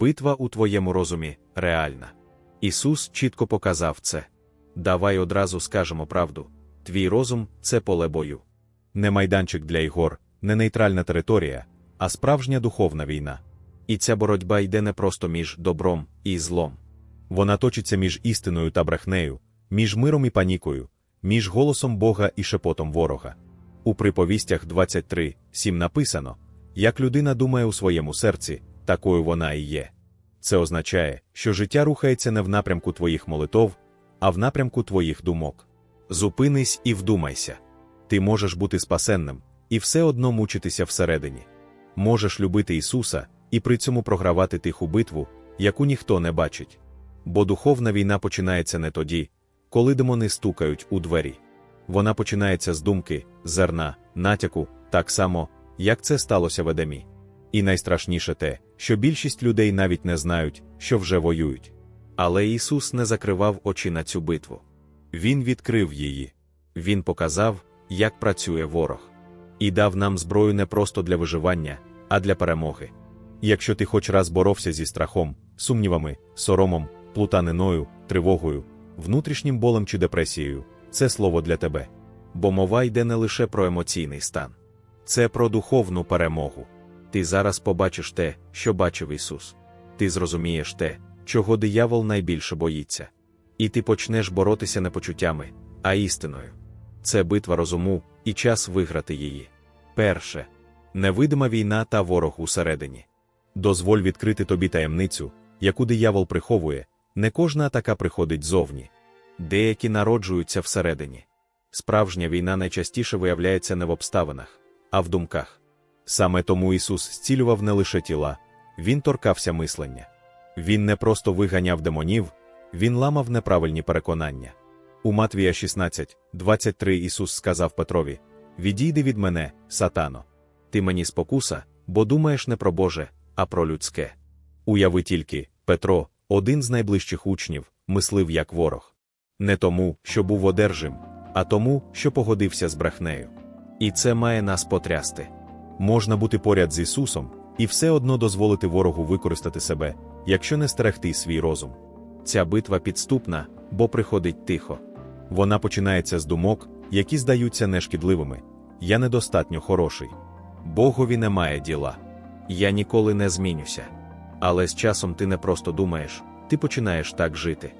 Битва у твоєму розумі реальна. Ісус чітко показав це. Давай одразу скажемо правду: твій розум це поле бою. Не майданчик для ігор, не нейтральна територія, а справжня духовна війна. І ця боротьба йде не просто між добром і злом. Вона точиться між істиною та брехнею, між миром і панікою, між голосом Бога і шепотом ворога. У приповістях 23, 7 написано: як людина думає у своєму серці, такою вона і є. Це означає, що життя рухається не в напрямку твоїх молитов, а в напрямку твоїх думок. Зупинись і вдумайся. Ти можеш бути спасенним і все одно мучитися всередині. Можеш любити Ісуса і при цьому програвати тиху битву, яку ніхто не бачить. Бо духовна війна починається не тоді, коли демони стукають у двері. Вона починається з думки, зерна, натяку, так само, як це сталося в Едемі. І найстрашніше те, що більшість людей навіть не знають, що вже воюють. Але Ісус не закривав очі на цю битву. Він відкрив її. Він показав, як працює ворог. І дав нам зброю не просто для виживання, а для перемоги. Якщо ти хоч раз боровся зі страхом, сумнівами, соромом, плутаниною, тривогою, внутрішнім болем чи депресією, це слово для тебе. Бо мова йде не лише про емоційний стан, це про духовну перемогу. Ти зараз побачиш те, що бачив Ісус. Ти зрозумієш те, чого диявол найбільше боїться. І ти почнеш боротися не почуттями, а істиною. Це битва розуму і час виграти її. Перше невидима війна та ворог усередині. Дозволь відкрити тобі таємницю, яку диявол приховує, не кожна атака приходить зовні. Деякі народжуються всередині. Справжня війна найчастіше виявляється не в обставинах, а в думках. Саме тому Ісус зцілював не лише тіла, Він торкався мислення. Він не просто виганяв демонів, Він ламав неправильні переконання. У Матвія 16, 23 Ісус сказав Петрові: Відійди від мене, сатано. Ти мені спокуса, бо думаєш не про Боже, а про людське. Уяви тільки, Петро, один з найближчих учнів, мислив як ворог. Не тому, що був одержим, а тому, що погодився з брехнею. І це має нас потрясти. Можна бути поряд з Ісусом і все одно дозволити ворогу використати себе, якщо не стерегти свій розум. Ця битва підступна, бо приходить тихо. Вона починається з думок, які здаються нешкідливими. Я недостатньо хороший. Богові немає діла. Я ніколи не змінюся. Але з часом ти не просто думаєш, ти починаєш так жити.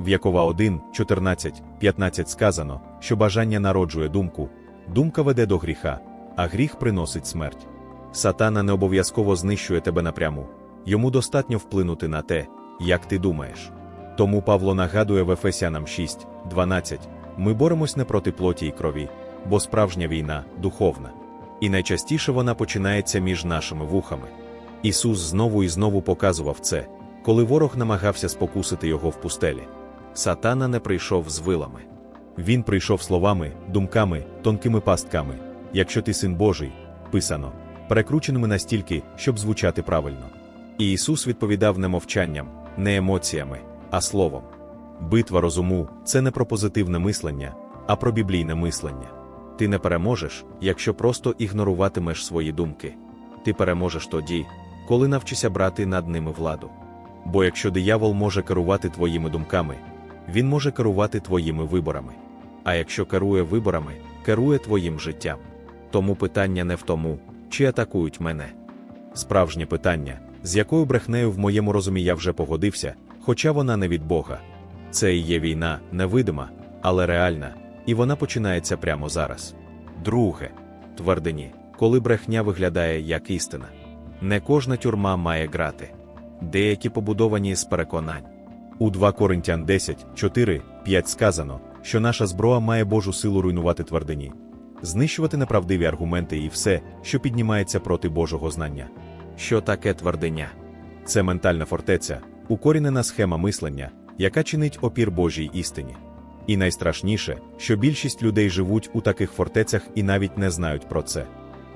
В Якова 1, 14, 15 сказано, що бажання народжує думку, думка веде до гріха, а гріх приносить смерть. Сатана не обов'язково знищує тебе напряму, йому достатньо вплинути на те, як ти думаєш. Тому Павло нагадує в Ефесянам 6, 12, ми боремось не проти плоті і крові, бо справжня війна духовна. І найчастіше вона починається між нашими вухами. Ісус знову і знову показував це, коли ворог намагався спокусити його в пустелі. Сатана не прийшов з вилами. Він прийшов словами, думками, тонкими пастками. Якщо ти син Божий, писано, перекрученими настільки, щоб звучати правильно. І Ісус відповідав не мовчанням, не емоціями, а словом. Битва розуму це не про позитивне мислення, а про біблійне мислення. Ти не переможеш, якщо просто ігноруватимеш свої думки. Ти переможеш тоді, коли навчишся брати над ними владу. Бо якщо диявол може керувати твоїми думками, він може керувати твоїми виборами. А якщо керує виборами, керує твоїм життям. Тому питання не в тому, чи атакують мене. Справжнє питання, з якою брехнею в моєму розумі я вже погодився, хоча вона не від Бога. Це і є війна, невидима, але реальна, і вона починається прямо зараз. Друге, твердині, коли брехня виглядає як істина. Не кожна тюрма має грати. Деякі побудовані з переконань. У 2 Коринтян 10, 4, 5 сказано, що наша зброя має Божу силу руйнувати твердині, знищувати неправдиві аргументи і все, що піднімається проти Божого знання. Що таке твердиня? Це ментальна фортеця, укорінена схема мислення, яка чинить опір Божій істині. І найстрашніше, що більшість людей живуть у таких фортецях і навіть не знають про це.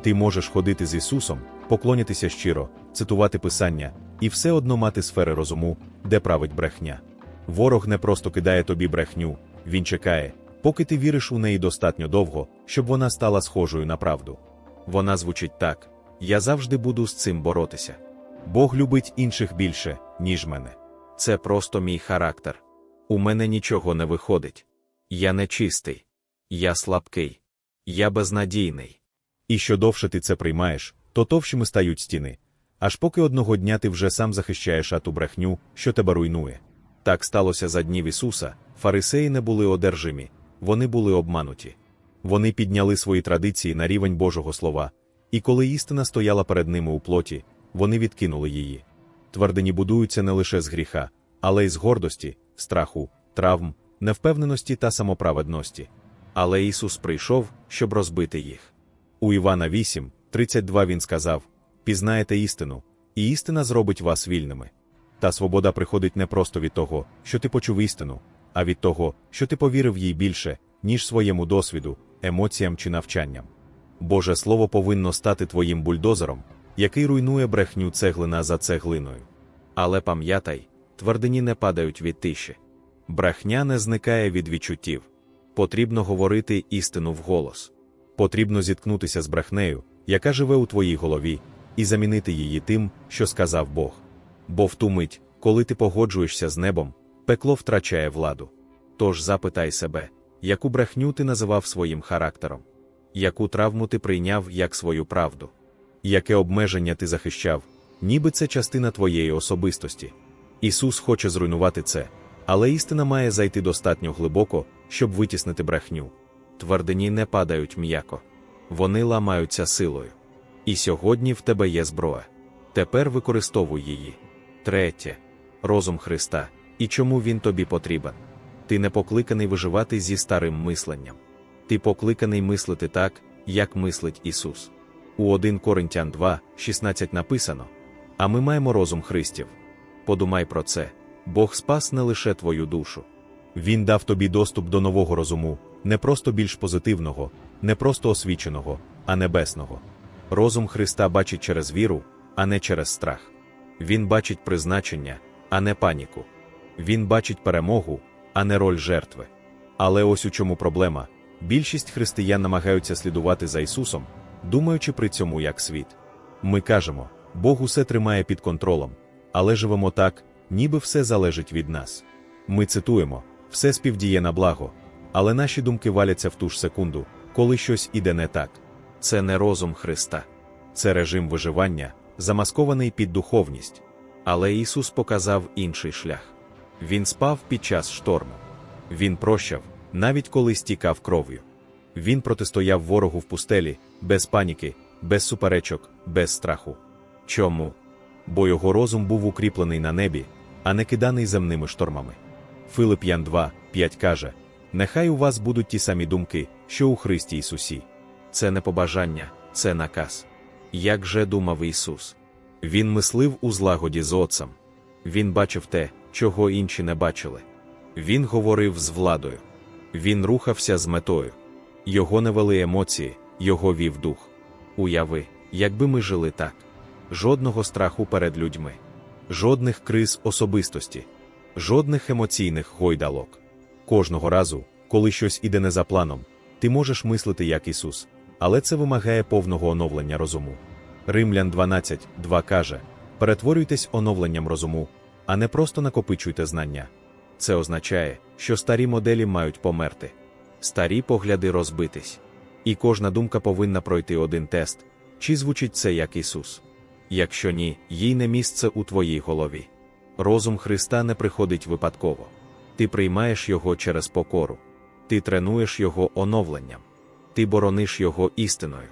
Ти можеш ходити з Ісусом, поклонятися щиро, цитувати Писання, і все одно мати сфери розуму, де править брехня. Ворог не просто кидає тобі брехню, він чекає, поки ти віриш у неї достатньо довго, щоб вона стала схожою на правду. Вона звучить так: я завжди буду з цим боротися. Бог любить інших більше, ніж мене. Це просто мій характер. У мене нічого не виходить. Я нечистий. Я слабкий. Я безнадійний. І що довше ти це приймаєш, то товщими стають стіни. Аж поки одного дня ти вже сам захищаєш ату брехню, що тебе руйнує. Так сталося за днів Ісуса, фарисеї не були одержимі, вони були обмануті. Вони підняли свої традиції на рівень Божого Слова, і коли істина стояла перед ними у плоті, вони відкинули її. Твердині будуються не лише з гріха, але й з гордості, страху, травм, невпевненості та самоправедності. Але Ісус прийшов, щоб розбити їх. У Івана 8, 32 він сказав: Пізнаєте істину, і істина зробить вас вільними. Та свобода приходить не просто від того, що ти почув істину, а від того, що ти повірив їй більше, ніж своєму досвіду, емоціям чи навчанням. Боже Слово повинно стати твоїм бульдозером, який руйнує брехню цеглина за цеглиною. Але пам'ятай, твердині не падають від тиші. Брехня не зникає від відчуттів. Потрібно говорити істину вголос. Потрібно зіткнутися з брехнею, яка живе у твоїй голові, і замінити її тим, що сказав Бог. Бо в ту мить, коли ти погоджуєшся з небом, пекло втрачає владу. Тож запитай себе, яку брехню ти називав своїм характером, яку травму ти прийняв як свою правду, Яке обмеження ти захищав, ніби це частина твоєї особистості. Ісус хоче зруйнувати це, але істина має зайти достатньо глибоко, щоб витіснити брехню. твердині не падають м'яко. Вони ламаються силою. І сьогодні в тебе є зброя. Тепер використовуй її. Третє розум Христа. І чому він тобі потрібен? Ти не покликаний виживати зі старим мисленням. Ти покликаний мислити так, як мислить Ісус. У 1 Коринтян 2, 16 написано: А ми маємо розум Христів. Подумай про це. Бог спас не лише твою душу. Він дав тобі доступ до нового розуму, не просто більш позитивного, не просто освіченого, а небесного. Розум Христа бачить через віру, а не через страх. Він бачить призначення, а не паніку. Він бачить перемогу, а не роль жертви. Але ось у чому проблема: більшість християн намагаються слідувати за Ісусом, думаючи при цьому як світ. Ми кажемо, Бог усе тримає під контролем, але живемо так, ніби все залежить від нас. Ми цитуємо, все співдіє на благо, але наші думки валяться в ту ж секунду, коли щось іде не так. Це не розум Христа. Це режим виживання, замаскований під духовність. Але Ісус показав інший шлях. Він спав під час шторму. Він прощав, навіть коли стікав кров'ю. Він протистояв ворогу в пустелі, без паніки, без суперечок, без страху. Чому? Бо його розум був укріплений на небі, а не киданий земними штормами. Филип Ян 2, 5 каже: Нехай у вас будуть ті самі думки, що у Христі Ісусі. Це не побажання, це наказ. Як же думав Ісус? Він мислив у злагоді з Отцем. Він бачив те, чого інші не бачили. Він говорив з владою. Він рухався з метою. Його не вели емоції, його вів дух. Уяви, якби ми жили так. Жодного страху перед людьми, жодних криз особистості, жодних емоційних гойдалок. Кожного разу, коли щось іде не за планом, ти можеш мислити як Ісус, але це вимагає повного оновлення розуму. Римлян 12, 2 каже: перетворюйтесь оновленням розуму, а не просто накопичуйте знання. Це означає, що старі моделі мають померти, старі погляди розбитись. І кожна думка повинна пройти один тест, чи звучить це як Ісус. Якщо ні, їй не місце у твоїй голові. Розум Христа не приходить випадково. Ти приймаєш його через покору, ти тренуєш його оновленням, ти борониш його істиною.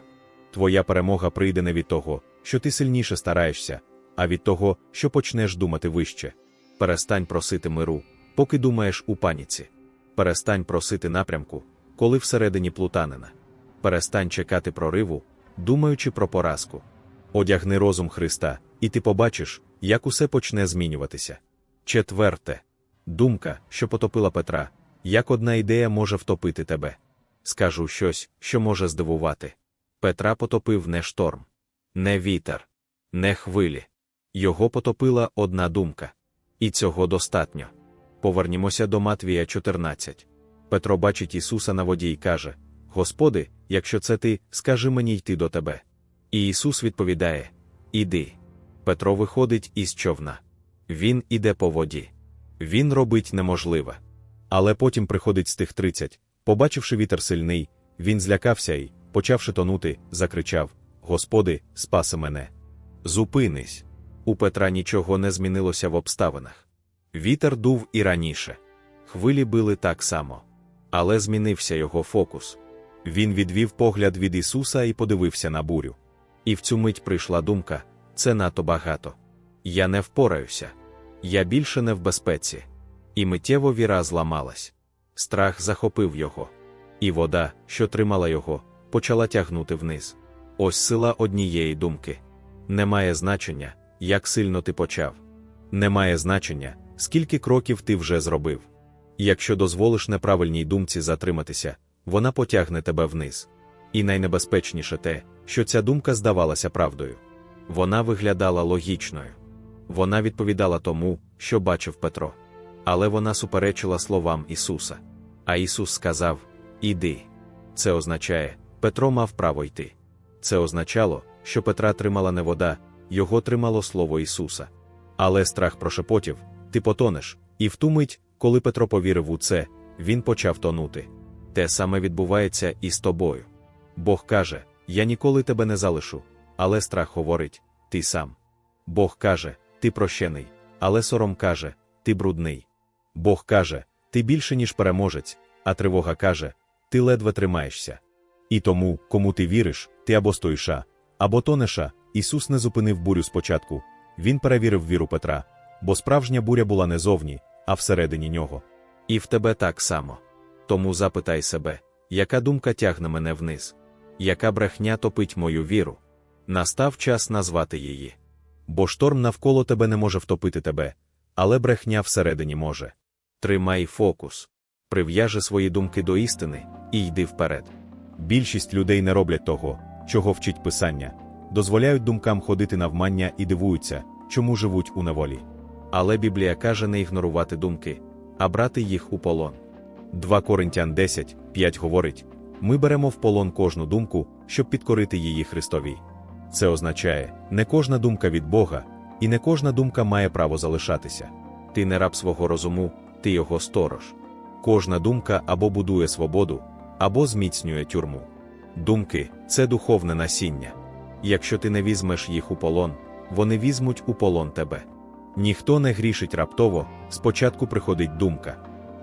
Твоя перемога прийде не від того, що ти сильніше стараєшся, а від того, що почнеш думати вище. Перестань просити миру, поки думаєш у паніці. Перестань просити напрямку, коли всередині плутанина. Перестань чекати прориву, думаючи про поразку. Одягни розум Христа, і ти побачиш, як усе почне змінюватися. Четверте. Думка, що потопила Петра, як одна ідея може втопити тебе. Скажу щось, що може здивувати. Петра потопив не шторм, не вітер, не хвилі. Його потопила одна думка. І цього достатньо. Повернімося до Матвія 14. Петро бачить Ісуса на воді і каже: Господи, якщо це ти, скажи мені йти до тебе. І Ісус відповідає: Іди. Петро виходить із човна. Він іде по воді. Він робить неможливе. Але потім приходить з тих тридцять. Побачивши вітер сильний, він злякався і, почавши тонути, закричав: Господи, спаси мене. Зупинись. У Петра нічого не змінилося в обставинах. Вітер дув і раніше. Хвилі били так само. Але змінився його фокус. Він відвів погляд від Ісуса і подивився на бурю. І в цю мить прийшла думка: це надто багато. Я не впораюся. Я більше не в безпеці. І миттєво віра зламалась. Страх захопив його. І вода, що тримала його, почала тягнути вниз. Ось сила однієї думки. Немає значення, як сильно ти почав. Немає значення, скільки кроків ти вже зробив. Якщо дозволиш неправильній думці затриматися, вона потягне тебе вниз. І найнебезпечніше те, що ця думка здавалася правдою. Вона виглядала логічною. Вона відповідала тому, що бачив Петро. Але вона суперечила словам Ісуса. А Ісус сказав: Іди. Це означає, Петро мав право йти. Це означало, що Петра тримала не вода, його тримало слово Ісуса. Але страх прошепотів, ти потонеш, і в ту мить, коли Петро повірив у це, він почав тонути. Те саме відбувається і з тобою. Бог каже: Я ніколи тебе не залишу, але страх говорить, ти сам. Бог каже, ти прощений, але сором каже, ти брудний. Бог каже, ти більше, ніж переможець, а тривога каже, ти ледве тримаєшся. І тому, кому ти віриш, ти або стоїша, або тонеша, Ісус не зупинив бурю спочатку, Він перевірив віру Петра, бо справжня буря була не зовні, а всередині нього. І в тебе так само. Тому запитай себе, яка думка тягне мене вниз, яка брехня топить мою віру. Настав час назвати її. Бо шторм навколо тебе не може втопити тебе, але брехня всередині може. Тримай фокус, прив'яжи свої думки до істини і йди вперед. Більшість людей не роблять того, чого вчить Писання, дозволяють думкам ходити навмання і дивуються, чому живуть у неволі. Але Біблія каже не ігнорувати думки, а брати їх у полон. 2 Коринтян 10, 5 говорить: ми беремо в полон кожну думку, щоб підкорити її Христовій. Це означає, не кожна думка від Бога, і не кожна думка має право залишатися. Ти не раб свого розуму, ти його сторож. Кожна думка або будує свободу, або зміцнює тюрму. Думки це духовне насіння. Якщо ти не візьмеш їх у полон, вони візьмуть у полон тебе. Ніхто не грішить раптово, спочатку приходить думка.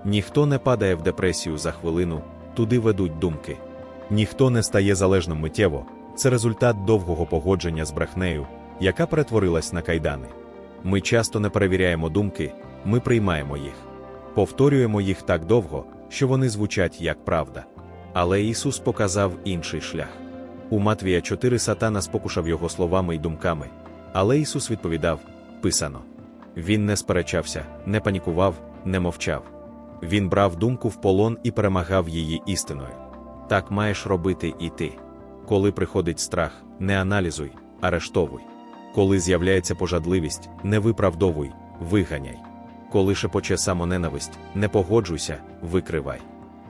Ніхто не падає в депресію за хвилину, туди ведуть думки. Ніхто не стає залежним миттєво, це результат довгого погодження з брехнею, яка перетворилась на кайдани. Ми часто не перевіряємо думки, ми приймаємо їх. Повторюємо їх так довго, що вони звучать як правда. Але Ісус показав інший шлях. У Матвія 4 сатана спокушав його словами й думками. Але Ісус відповідав: Писано. Він не сперечався, не панікував, не мовчав. Він брав думку в полон і перемагав її істиною. Так маєш робити і ти. Коли приходить страх, не аналізуй, арештовуй. Коли з'являється пожадливість, не виправдовуй, виганяй. Коли шепоче самоненависть, не погоджуйся, викривай.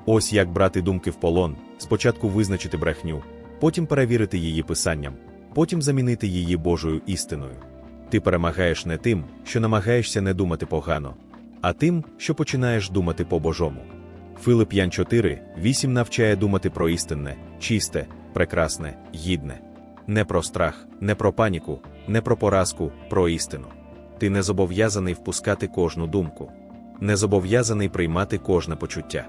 Ось як брати думки в полон, спочатку визначити брехню, потім перевірити її писанням, потім замінити її Божою істиною. Ти перемагаєш не тим, що намагаєшся не думати погано, а тим, що починаєш думати по-божому. Филип Ян 4, 8 навчає думати про істинне, чисте, прекрасне, гідне. Не про страх, не про паніку, не про поразку, про істину. Ти не зобов'язаний впускати кожну думку, не зобов'язаний приймати кожне почуття,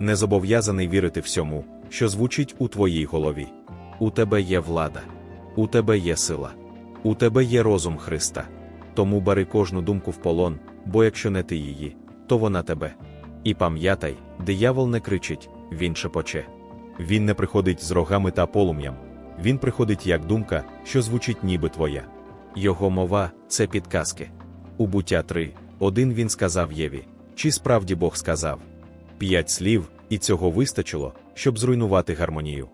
не зобов'язаний вірити всьому, що звучить у твоїй голові. У тебе є влада, у тебе є сила, у тебе є розум Христа. Тому бери кожну думку в полон, бо якщо не ти її, то вона тебе. І пам'ятай, диявол не кричить, він шепоче. Він не приходить з рогами та полум'ям, він приходить як думка, що звучить ніби твоя. Його мова це підказки. У буття 3, один він сказав Єві, чи справді Бог сказав. П'ять слів, і цього вистачило, щоб зруйнувати гармонію.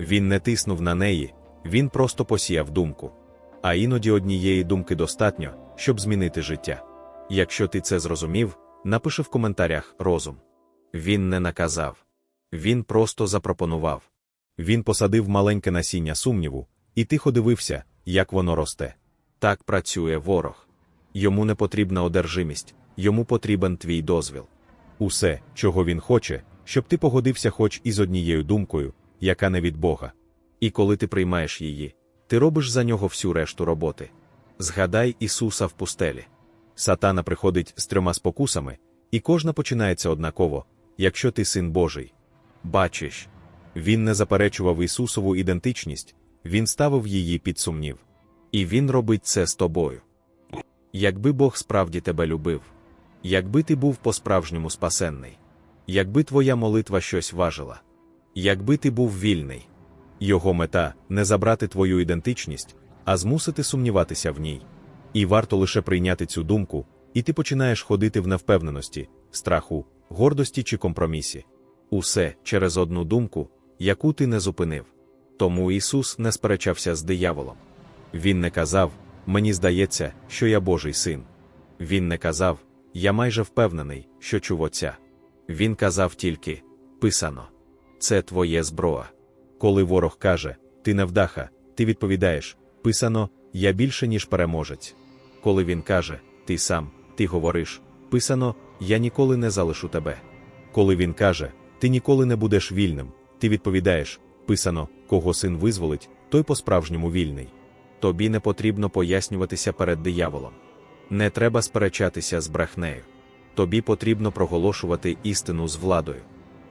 Він не тиснув на неї, він просто посіяв думку. А іноді однієї думки достатньо, щоб змінити життя. Якщо ти це зрозумів, напиши в коментарях розум. Він не наказав, він просто запропонував. Він посадив маленьке насіння сумніву, і тихо дивився, як воно росте. Так працює ворог. Йому не потрібна одержимість, йому потрібен твій дозвіл. Усе, чого він хоче, щоб ти погодився хоч із однією думкою, яка не від Бога. І коли ти приймаєш її, ти робиш за нього всю решту роботи. Згадай Ісуса в пустелі. Сатана приходить з трьома спокусами, і кожна починається однаково, якщо ти син Божий. Бачиш, Він не заперечував Ісусову ідентичність, він ставив її під сумнів. і Він робить це з тобою. Якби Бог справді тебе любив, якби ти був по-справжньому спасенний, якби твоя молитва щось важила, якби ти був вільний, Його мета не забрати твою ідентичність, а змусити сумніватися в ній. І варто лише прийняти цю думку, і ти починаєш ходити в невпевненості, страху, гордості чи компромісі. усе через одну думку, яку ти не зупинив. Тому Ісус не сперечався з дияволом. Він не казав, мені здається, що я Божий син. Він не казав, я майже впевнений, що чув отця. Він казав тільки писано. Це твоє зброя. Коли ворог каже, ти невдаха, ти відповідаєш, писано, я більше, ніж переможець. Коли він каже, ти сам, ти говориш, писано, я ніколи не залишу тебе. Коли він каже, ти ніколи не будеш вільним, ти відповідаєш, писано, кого син визволить, той по-справжньому вільний. Тобі не потрібно пояснюватися перед дияволом. Не треба сперечатися з брехнею. Тобі потрібно проголошувати істину з владою.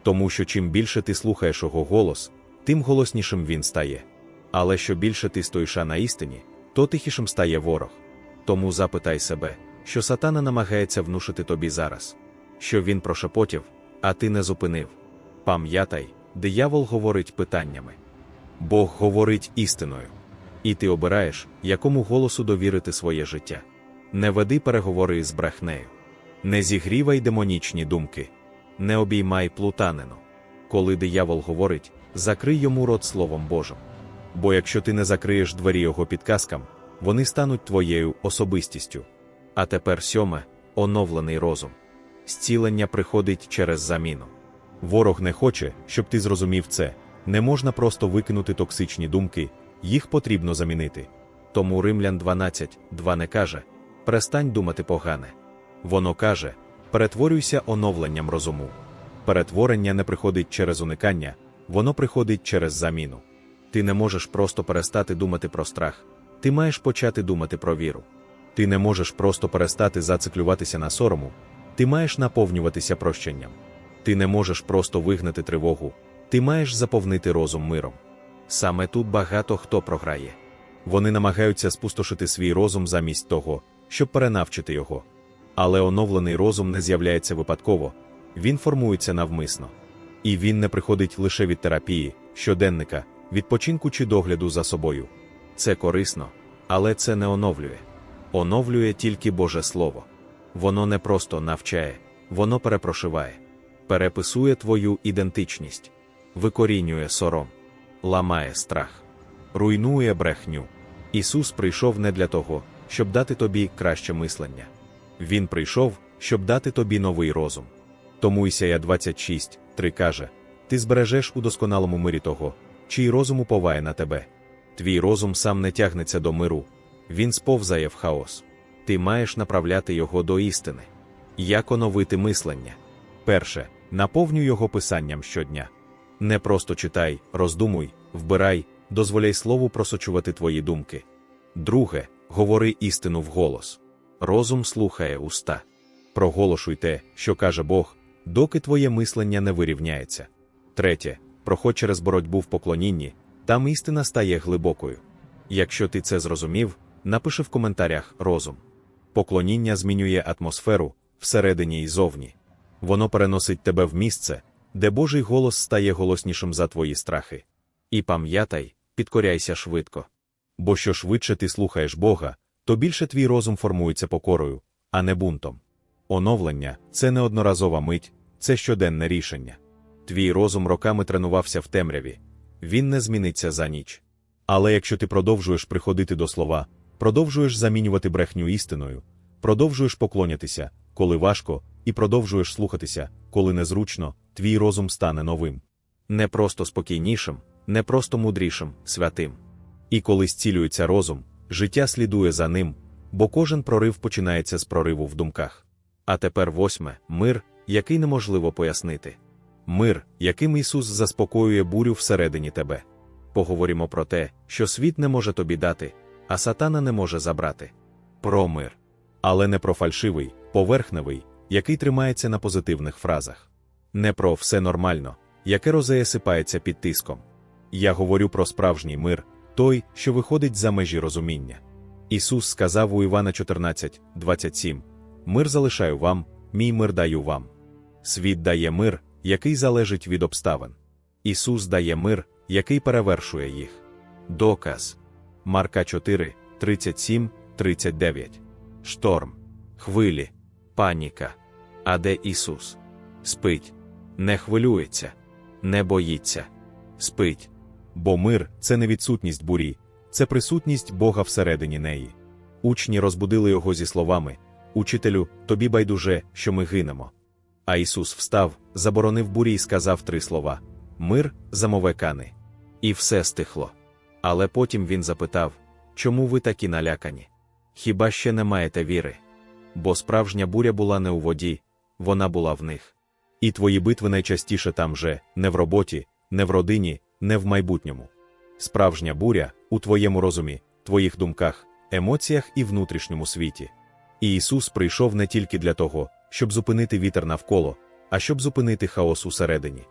Тому що чим більше ти слухаєш його голос, тим голоснішим він стає. Але що більше ти стоїш на істині, То тихішим стає ворог. тому запитай себе, що сатана намагається внушити тобі зараз, що він прошепотів, а ти не зупинив. Пам'ятай, диявол говорить питаннями. Бог говорить істиною. І ти обираєш, якому голосу довірити своє життя. Не веди переговори з брехнею. Не зігрівай демонічні думки. Не обіймай плутанину. Коли диявол говорить, закрий йому рот Словом Божим. Бо якщо ти не закриєш двері його підказкам, вони стануть твоєю особистістю. А тепер сьоме оновлений розум. Зцілення приходить через заміну. Ворог не хоче, щоб ти зрозумів це. Не можна просто викинути токсичні думки, їх потрібно замінити. Тому Римлян 12, 2 не каже перестань думати погане. Воно каже перетворюйся оновленням розуму. Перетворення не приходить через уникання, воно приходить через заміну. Ти не можеш просто перестати думати про страх, ти маєш почати думати про віру. Ти не можеш просто перестати зациклюватися на сорому, ти маєш наповнюватися прощенням. Ти не можеш просто вигнати тривогу, ти маєш заповнити розум миром. Саме тут багато хто програє. Вони намагаються спустошити свій розум замість того, щоб перенавчити його. Але оновлений розум не з'являється випадково, він формується навмисно. І він не приходить лише від терапії, щоденника, відпочинку чи догляду за собою. Це корисно, але це не оновлює. Оновлює тільки Боже Слово. Воно не просто навчає, воно перепрошиває, переписує твою ідентичність, викорінює сором, ламає страх, руйнує брехню. Ісус прийшов не для того, щоб дати тобі краще мислення. Він прийшов, щоб дати тобі новий розум. Тому Ісая 26, 3 каже: Ти збережеш у досконалому мирі того, чий розум уповає на тебе. Твій розум сам не тягнеться до миру, він сповзає в хаос. Ти маєш направляти його до істини. Як оновити мислення? Перше, наповнюй його писанням щодня. Не просто читай, роздумуй, вбирай, дозволяй слову просочувати твої думки. Друге, говори істину вголос. Розум слухає уста. Проголошуй те, що каже Бог, доки твоє мислення не вирівняється. Третє, проходь через боротьбу в поклонінні, там істина стає глибокою. Якщо ти це зрозумів, напиши в коментарях розум. Поклоніння змінює атмосферу всередині і зовні. Воно переносить тебе в місце, де Божий голос стає голоснішим за твої страхи. І пам'ятай, підкоряйся швидко. Бо що швидше ти слухаєш Бога, то більше твій розум формується покорою, а не бунтом. Оновлення це не одноразова мить, це щоденне рішення. Твій розум роками тренувався в темряві, він не зміниться за ніч. Але якщо ти продовжуєш приходити до слова, продовжуєш замінювати брехню істиною, продовжуєш поклонятися, коли важко, і продовжуєш слухатися, коли незручно, твій розум стане новим. Не просто спокійнішим, не просто мудрішим, святим. І коли зцілюється розум, Життя слідує за ним, бо кожен прорив починається з прориву в думках. А тепер восьме мир, який неможливо пояснити. Мир, яким Ісус заспокоює бурю всередині тебе. Поговоримо про те, що світ не може тобі дати, а сатана не може забрати. Про мир. Але не про фальшивий, поверхневий, який тримається на позитивних фразах. Не про все нормально, яке розеясипається під тиском. Я говорю про справжній мир, той, що виходить за межі розуміння. Ісус сказав у Івана 14, 27, Мир залишаю вам, мій мир даю вам. Світ дає мир, який залежить від обставин. Ісус дає мир, який перевершує їх. Доказ. Марка 4, 37, 39. Шторм. Хвилі. Паніка. А де Ісус? Спить. Не хвилюється. Не боїться. Спить. Бо мир це не відсутність бурі, це присутність Бога всередині неї. Учні розбудили його зі словами Учителю, тобі байдуже, що ми гинемо. А Ісус встав, заборонив бурі і сказав три слова Мир, замове кани. І все стихло. Але потім він запитав чому ви такі налякані? Хіба ще не маєте віри? Бо справжня буря була не у воді, вона була в них. І твої битви найчастіше там же, не в роботі, не в родині, не в майбутньому. Справжня буря у твоєму розумі, твоїх думках, емоціях і внутрішньому світі. І Ісус прийшов не тільки для того, щоб зупинити вітер навколо, а щоб зупинити хаос усередині.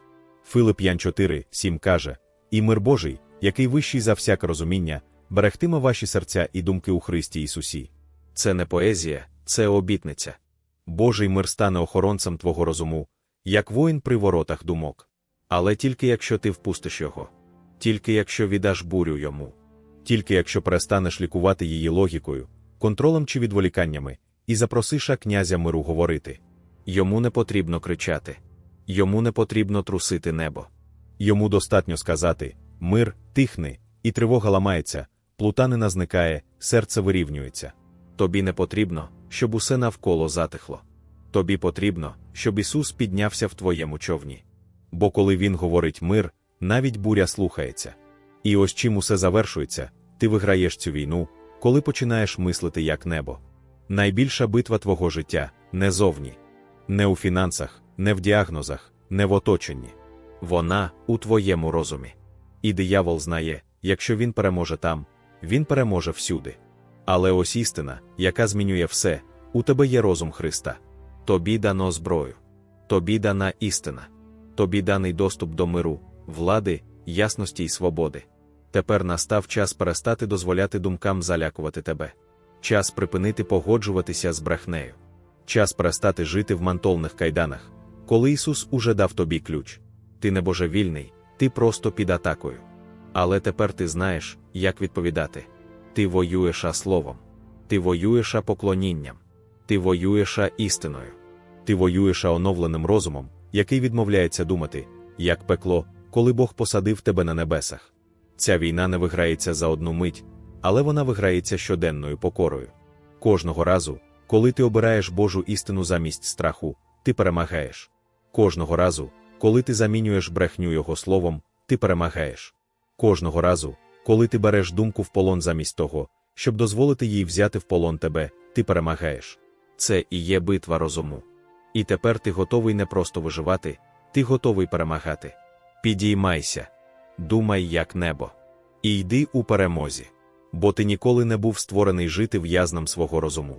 Филип Ян 4, 7 каже: І мир Божий, який вищий за всяке розуміння, берегтиме ваші серця і думки у Христі Ісусі. Це не поезія, це обітниця. Божий мир стане охоронцем твого розуму, як воїн при воротах думок. Але тільки якщо ти впустиш його, тільки якщо віддаш бурю йому. Тільки якщо перестанеш лікувати її логікою, контролем чи відволіканнями, і запросиш князя миру говорити. Йому не потрібно кричати, йому не потрібно трусити небо. Йому достатньо сказати мир, тихни, і тривога ламається, плутанина зникає, серце вирівнюється. Тобі не потрібно, щоб усе навколо затихло. Тобі потрібно, щоб Ісус піднявся в твоєму човні. Бо коли Він говорить мир, навіть буря слухається. І ось чим усе завершується, ти виграєш цю війну, коли починаєш мислити як небо. Найбільша битва твого життя не зовні, не у фінансах, не в діагнозах, не в оточенні. Вона у твоєму розумі. І диявол знає, якщо він переможе там, він переможе всюди. Але ось істина, яка змінює все, у тебе є розум Христа. Тобі дано зброю. Тобі дана істина. Тобі даний доступ до миру, влади, ясності й свободи. Тепер настав час перестати дозволяти думкам залякувати тебе. Час припинити погоджуватися з брехнею. Час перестати жити в мантовних кайданах, коли Ісус уже дав тобі ключ. Ти не божевільний, ти просто під атакою. Але тепер ти знаєш, як відповідати. Ти воюєш словом. Ти воюєш поклонінням. Ти воюєш істиною. Ти воюєш оновленим розумом, який відмовляється думати, як пекло, коли Бог посадив тебе на небесах. Ця війна не виграється за одну мить, але вона виграється щоденною покорою. Кожного разу, коли ти обираєш Божу істину замість страху, ти перемагаєш. Кожного разу, коли ти замінюєш брехню Його словом, ти перемагаєш. Кожного разу, коли ти береш думку в полон замість того, щоб дозволити їй взяти в полон тебе, ти перемагаєш. Це і є битва розуму. І тепер ти готовий не просто виживати, ти готовий перемагати. Підіймайся, думай, як небо, і йди у перемозі. Бо ти ніколи не був створений жити в'язнам свого розуму.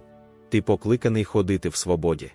Ти покликаний ходити в свободі.